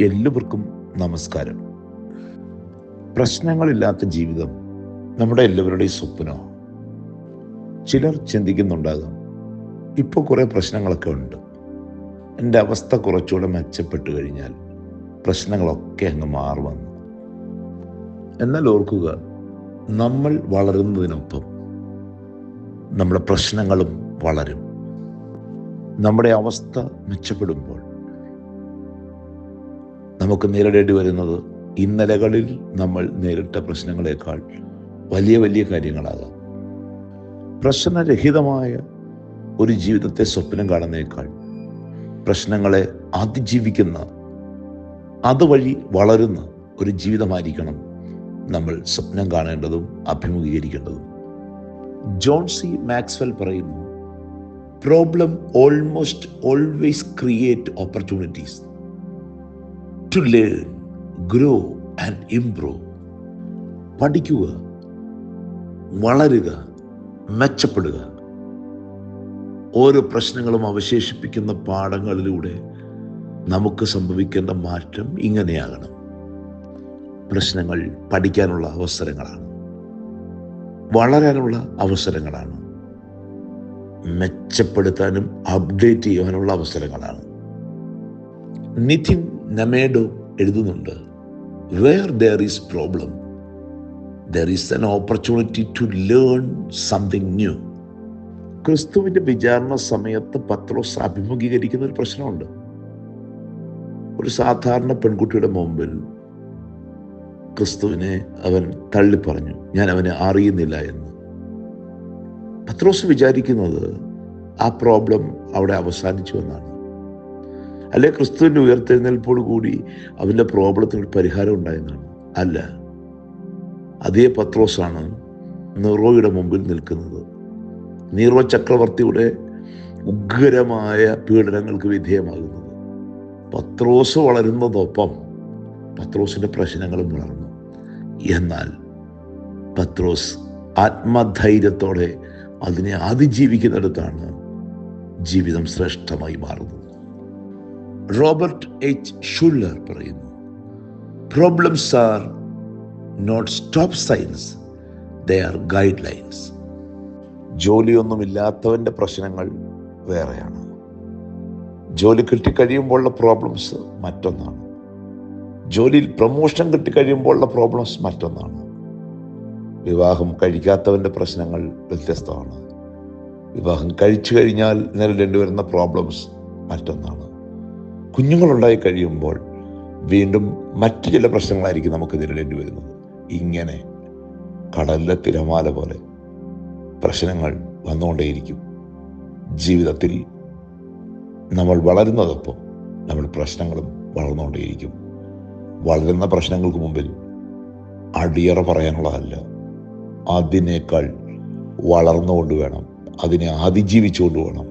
എല്ലാവർക്കും നമസ്കാരം. പ്രശ്നങ്ങളില്ലാത്ത ജീവിതം നമ്മുടെ എല്ലാവരുടെയും സ്വപ്നോ. ചിലർ ചിന്തിക്കുന്നുണ്ടാകാം ഇപ്പോൾ കുറേ പ്രശ്നങ്ങളൊക്കെ ഉണ്ട്. എന്റെ അവസ്ഥ കുറച്ചുകൂടെ മെച്ചപ്പെട്ടു കഴിഞ്ഞാൽ പ്രശ്നങ്ങളൊക്കെ അങ്ങ് മാറുമെന്ന് എന്നാൽ ഓർക്കുക നമ്മൾ വളരുന്നതിനൊപ്പം നമ്മുടെ പ്രശ്നങ്ങളും വളരും. നമ്മുടെ അവസ്ഥ മെച്ചപ്പെടുമ്പോൾ നമുക്ക് നേരിടേണ്ടി വരുന്നത് ഇന്നലകളിൽ നമ്മൾ നേരിട്ട പ്രശ്നങ്ങളെക്കാൾ വലിയ വലിയ കാര്യങ്ങളാകാം. പ്രശ്നരഹിതമായ ഒരു ജീവിതത്തെ സ്വപ്നം കാണുന്നേക്കാൾ പ്രശ്നങ്ങളെ അതിജീവിക്കുന്ന അതുവഴി വളരുന്ന ഒരു ജീവിതമായിരിക്കണം നമ്മൾ സ്വപ്നം കാണേണ്ടതും അഭിമുഖീകരിക്കേണ്ടതും. ജോൺ സി മാക്സ്വെൽ പറയുന്നു problem almost always create opportunities to learn grow and improve പഠിക്കുക വളരുക മെച്ചപ്പെടുക. ഓരോ പ്രശ്നങ്ങളും അവശേഷിപ്പിക്കുന്ന പാഠങ്ങളിലൂടെ നമുക്ക് സംഭവിക്കേണ്ട മാറ്റം ഇങ്ങനെയാകണം. പ്രശ്നങ്ങൾ പഠിക്കാനുള്ള അവസരങ്ങളാണ്. വളരാനുള്ള അവസരങ്ങളാണ്. മെച്ചപ്പെടുത്താനും അപ്ഡേറ്റ് ചെയ്യാനുള്ള അവസരങ്ങളാണ്. നിതിൻ നമേഡോ എഴുതുന്നുണ്ട് where there is problem there is an opportunity to learn something new ക്രിസ്തുവിന്റെ വിചാരണ സമയത്ത് പത്രോസ് അഭിമുഖീകരിക്കുന്ന ഒരു പ്രശ്നമുണ്ട്. ഒരു സാധാരണ പെൺകുട്ടിയുടെ മുമ്പിൽ ക്രിസ്തുവിനെ അവൻ തള്ളി പറഞ്ഞു ഞാൻ അവനെ അറിയുന്നില്ല എന്ന്. പത്രോസ് വിചാരിക്കുന്നത് ആ പ്രോബ്ലം അവിടെ അവസാനിച്ചു എന്നാണ്. അല്ലെ ക്രിസ്തുവിന്റെ ഉയർത്തെഴുന്നേൽപ്പോട് കൂടി അവന്റെ പ്രോബ്ലത്തിന് പരിഹാരം ഉണ്ടായെന്നാണ്. അല്ല അതേ പത്രോസാണ് നിറോയുടെ മുമ്പിൽ നിൽക്കുന്നത്. നീറോ ചക്രവർത്തിയുടെ ഉഗ്രമായ പീഡനങ്ങൾക്ക് വിധേയമാകുന്നത്. പത്രോസ് വളരുന്നതൊപ്പം പത്രോസിന്റെ പ്രശ്നങ്ങളും വളർന്നു. എന്നാൽ പത്രോസ് ആത്മധൈര്യത്തോടെ അതിനെ അതിജീവിക്കുന്നിടത്താണ് ജീവിതം ശ്രേഷ്ഠമായി മാറുന്നത്. റോബർട്ട് എച്ച് ഷുല്ലർ പറയുന്നു problems are not stop signs they are guidelines ജോലിയൊന്നുമില്ലാത്തവന്റെ പ്രശ്നങ്ങൾ വേറെയാണ്. ജോലി കിട്ടിക്കഴിയുമ്പോഴുള്ള പ്രോബ്ലംസ് മറ്റൊന്നാണ്. ജോലിയിൽ പ്രൊമോഷൻ കിട്ടിക്കഴിയുമ്പോഴുള്ള പ്രോബ്ലംസ് മറ്റൊന്നാണ്. വിവാഹം കഴിക്കാത്തവന്റെ പ്രശ്നങ്ങൾ വ്യത്യസ്തമാണ്. വിവാഹം കഴിച്ചു കഴിഞ്ഞാൽ നേരിടേണ്ടി വരുന്ന പ്രോബ്ലംസ് മറ്റൊന്നാണ്. കുഞ്ഞുങ്ങളുണ്ടായി കഴിയുമ്പോൾ വീണ്ടും മറ്റു ചില പ്രശ്നങ്ങളായിരിക്കും നമുക്ക് നേരിടേണ്ടി വരുന്നത്. ഇങ്ങനെ കടലിലെ തിരമാല പോലെ പ്രശ്നങ്ങൾ വന്നുകൊണ്ടേയിരിക്കും. ജീവിതത്തിൽ നമ്മൾ വളരുന്നതൊപ്പം നമ്മൾ പ്രശ്നങ്ങളും വളർന്നുകൊണ്ടേയിരിക്കും. വളരുന്ന പ്രശ്നങ്ങൾക്ക് മുമ്പിൽ അടിയറ പറയാനുള്ളതല്ല. അതിനേക്കാൾ വളർന്നുകൊണ്ട് വേണം അതിനെ അതിജീവിച്ചുകൊണ്ട് വേണം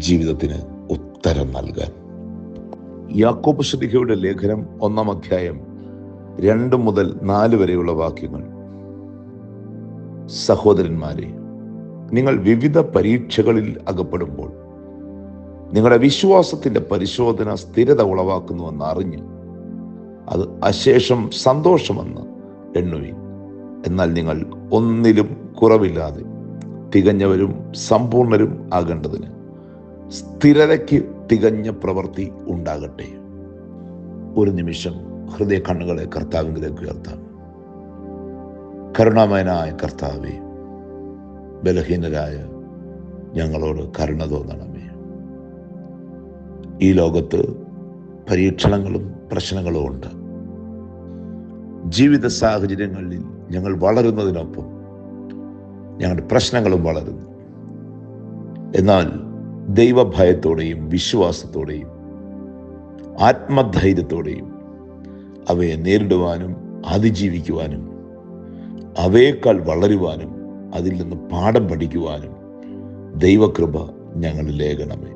ജീവിതത്തിന് ഉത്തരം നൽകാൻ. യാക്കോബ് ശ്രീഹയുടെ ലേഖനം ഒന്നാം അധ്യായം രണ്ട് മുതൽ നാല് വരെയുള്ള വാക്യങ്ങൾ. സഹോദരന്മാരെ നിങ്ങൾ വിവിധ പരീക്ഷകളിൽ അകപ്പെടുമ്പോൾ നിങ്ങളുടെ വിശ്വാസത്തിന്റെ പരിശോധന സ്ഥിരത ഉളവാക്കുന്നുവെന്ന് അറിഞ്ഞ് അത് അശേഷം സന്തോഷമെന്ന് എണ്ണുവിൻ. എന്നാൽ നിങ്ങൾ ഒന്നിലും കുറവില്ലാതെ തികഞ്ഞവരും സമ്പൂർണരും ആകേണ്ടതിന് സ്ഥിരതയ്ക്ക് തികഞ്ഞ പ്രവൃത്തി ഉണ്ടാകട്ടെ. ഒരു നിമിഷം ഹൃദയ കണ്ണുകളെ കർത്താവിലേക്ക് ഉയർത്താം. കരുണാമയനായ കർത്താവെ ബലഹീനരായ ഞങ്ങളോട് കരുണ തോന്നണമേ. ഈ ലോകത്ത് പരീക്ഷണങ്ങളും പ്രശ്നങ്ങളും ഉണ്ട്. ജീവിത സാഹചര്യങ്ങളിൽ ഞങ്ങൾ വളരുന്നതിനൊപ്പം ഞങ്ങളുടെ പ്രശ്നങ്ങളും വളരുന്നു. എന്നാൽ ദൈവഭയത്തോടെയും വിശ്വാസത്തോടെയും ആത്മധൈര്യത്തോടെയും അവയെ നേരിടുവാനും അതിജീവിക്കുവാനും അവയേക്കാൾ വളരുവാനും അതിൽ നിന്ന് പാഠം പഠിക്കുവാനും ദൈവകൃപ ഞങ്ങൾ ഞങ്ങളിലേകണമേ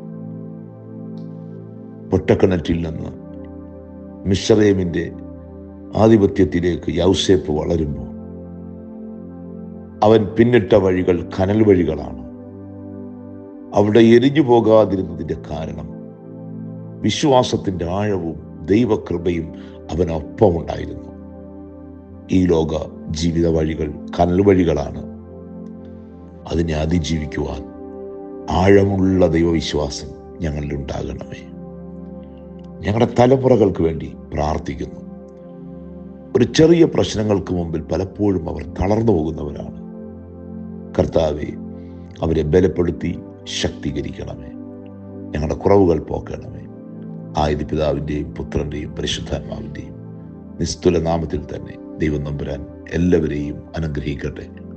പൊട്ടക്കിണറ്റിൽ നിന്ന് മിശ്രയമിന്റെ ആധിപത്യത്തിലേക്ക് യൗസേപ്പ് വളരുമ്പോൾ അവൻ പിന്നിട്ട വഴികൾ കനൽ വഴികളാണ്. അവിടെ എരിഞ്ഞു പോകാതിരുന്നതിന്റെ കാരണം വിശ്വാസത്തിന്റെ ആഴവും ദൈവകൃപയും അവനൊപ്പമുണ്ടായിരുന്നു. ഈ ലോക ജീവിത വഴികൾ കനൽ വഴികളാണ് അതിനെ അതിജീവിക്കുവാൻ ആഴമുള്ള ദൈവവിശ്വാസം ഞങ്ങളിൽ ഉണ്ടാകണമേ. ഞങ്ങളുടെ തലമുറകൾക്ക് വേണ്ടി പ്രാർത്ഥിക്കുന്നു. ഒരു ചെറിയ പ്രശ്നങ്ങൾക്ക് മുമ്പിൽ പലപ്പോഴും അവർ തളർന്നു പോകുന്നവരാണ്. കർത്താവെ അവരെ ബലപ്പെടുത്തി ശക്തീകരിക്കണമേ. ഞങ്ങളുടെ കുറവുകൾ പോക്കണമേ. ആയത് പിതാവിന്റെയും പുത്രന്റെയും പരിശുദ്ധാത്മാവിന്റെയും നിസ്തുല നാമത്തിൽ തന്നെ ദൈവം നമ്പുരാൻ എല്ലാവരെയും അനുഗ്രഹിക്കട്ടെ.